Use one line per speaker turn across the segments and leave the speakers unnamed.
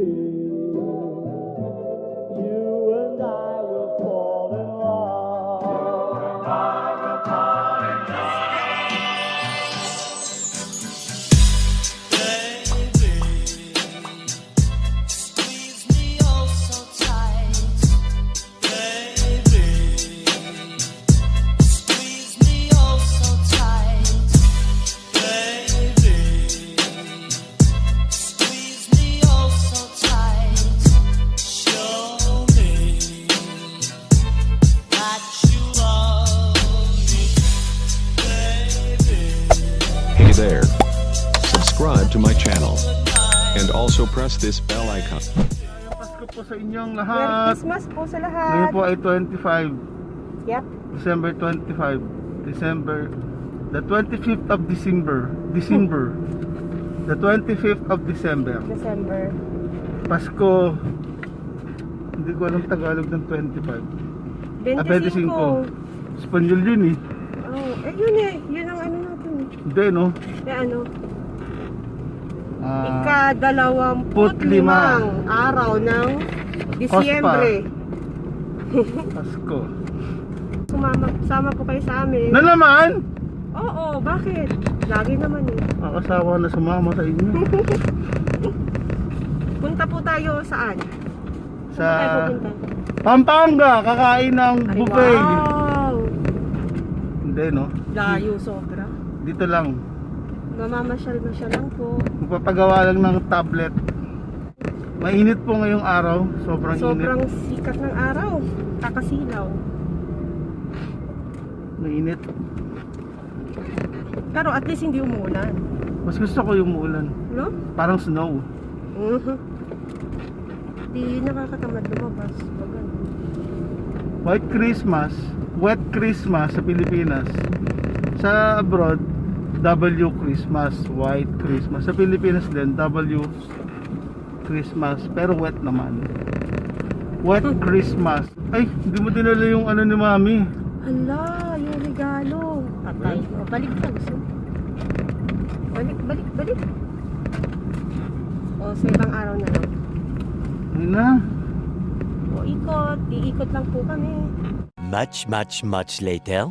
see. Inyong
Merry
lahat.
Christmas po sa
Ngayon
lahat.
po ay 25,
Yep.
December 25, December, the 25th of December, December, the 25th of December.
December.
Pasko, hindi ko alam Tagalog ng 25.
25.
Ah, 25. Espanyol yun eh.
Oh, eh yun eh. Yun ang ano natin.
Hindi no?
Eh ano?
Ah,
Ikadalawamput limang araw ng Disyembre.
Pasko.
Sumama, sama po kayo sa amin.
Na naman!
Oo, bakit? Lagi naman eh.
Ang asawa na sumama sa inyo.
Punta po tayo saan?
sa
Saan tayo pupunta?
Pampanga, kakain ng
Ay,
buffet.
wow!
Hindi no?
Layo sobra.
Dito lang.
Mamamasyal-masyal lang po.
Magpapagawa lang ng tablet. Mainit po ngayong araw. Sobrang,
Sobrang
init.
sikat ng araw. Kakasilaw.
Mainit.
Pero at least hindi umulan.
Mas gusto ko yung umulan.
No?
Parang snow.
Mhm. Di nakakatamad lumabas. Pag ano.
White Christmas, wet Christmas sa Pilipinas. Sa abroad, W Christmas, white Christmas. Sa Pilipinas din, W Christmas, pero wet naman. Wet Christmas. Ay, hindi mo dinala yung ano ni Mami.
Hala, yung regalo. Patay. O, balik. Gusto mo? Balik, balik, balik. O, sa ibang araw na lang.
Ayun na.
O, ikot. Iikot lang po kami.
Much, much, much later.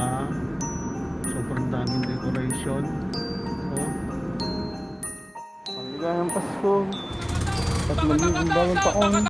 ba? Sobrang daming decoration. O. Maligayang Pasko. At maligayang bagong taon.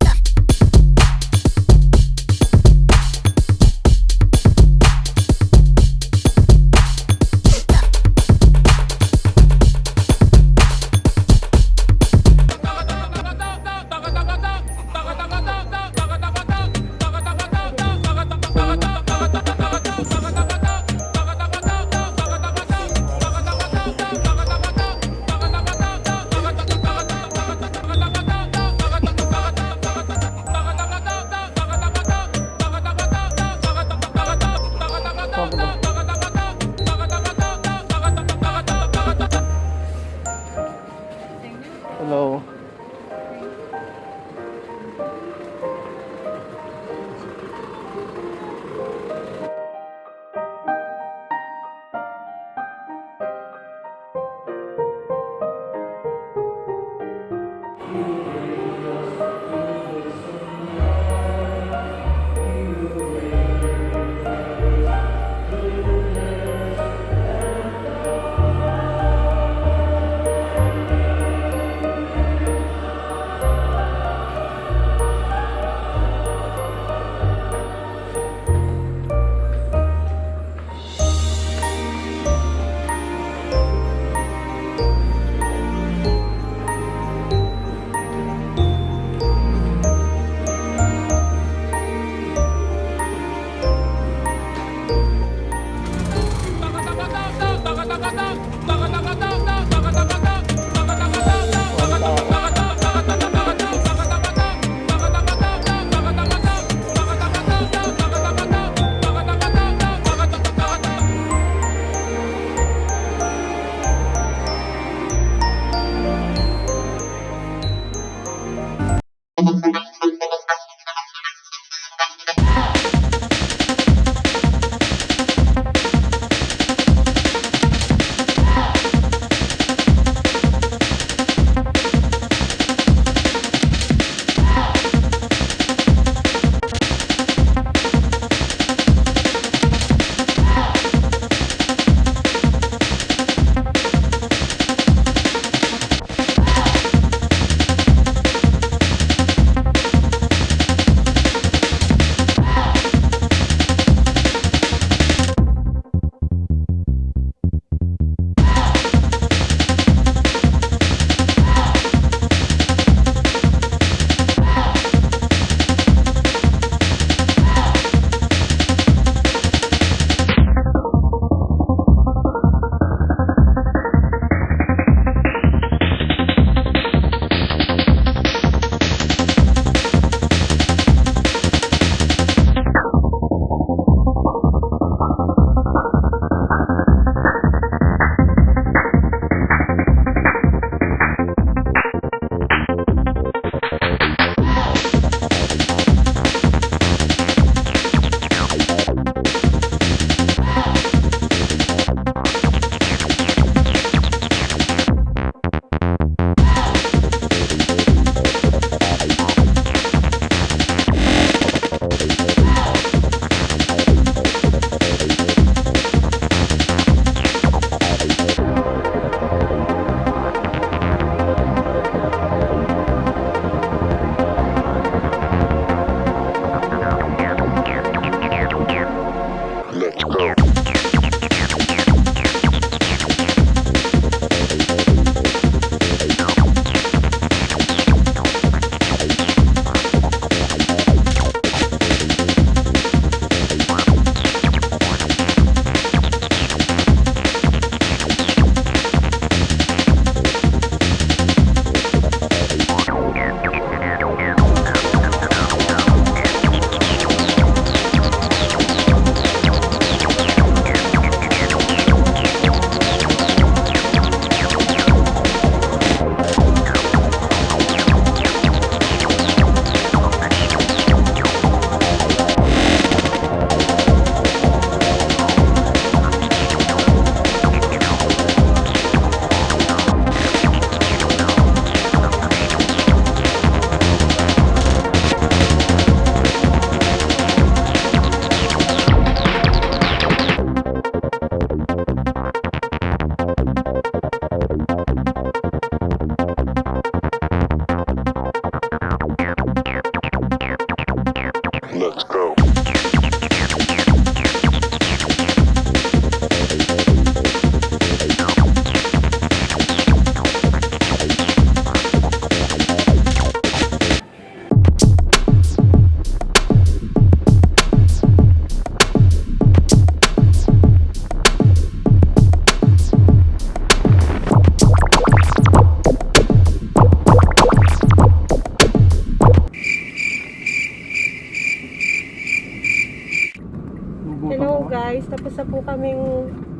Guys, tapos na po kaming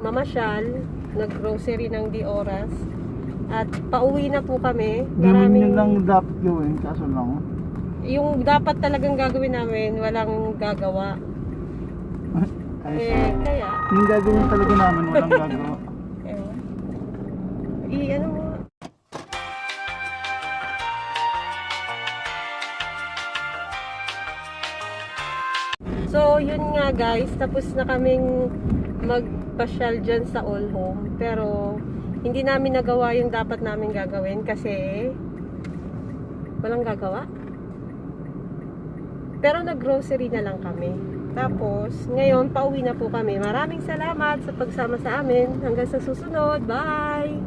mamasyal, nag-grocery ng di oras. At pauwi na po kami.
Ganun yun lang dapat gawin, kaso lang.
yung dapat talagang gagawin namin, walang gagawa.
Ayos.
Eh, kaya,
Yung gagawin talaga namin, walang gagawa.
ewan. I, ano mo, yun nga guys, tapos na kaming magpasyal dyan sa all home. Pero, hindi namin nagawa yung dapat namin gagawin kasi walang gagawa. Pero nag-grocery na lang kami. Tapos, ngayon, pauwi na po kami. Maraming salamat sa pagsama sa amin. Hanggang sa susunod. Bye!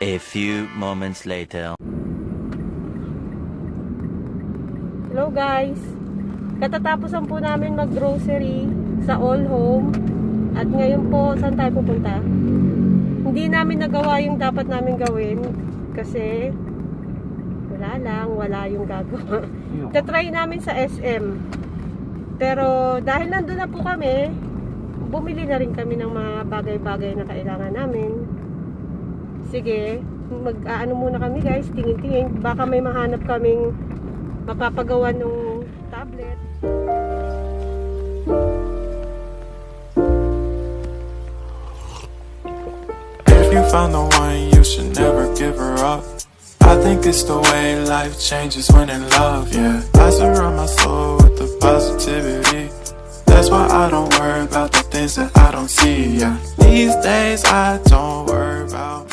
A few moments later.
Hello guys! Katatapusan po namin mag-grocery sa All Home. At ngayon po, saan tayo pupunta? Hindi namin nagawa yung dapat namin gawin kasi wala lang, wala yung gagawa. Tatry namin sa SM. Pero dahil nandun na po kami, bumili na rin kami ng mga bagay-bagay na kailangan namin. Sige, mag-aano muna kami guys, tingin-tingin. Baka may mahanap kaming mapapagawa ng tablet.
If you found the one, you should never give her up. I think it's the way life changes when in love, yeah. I surround my soul with the positivity. That's why I don't worry about the things that I don't see, yeah. These days I don't worry about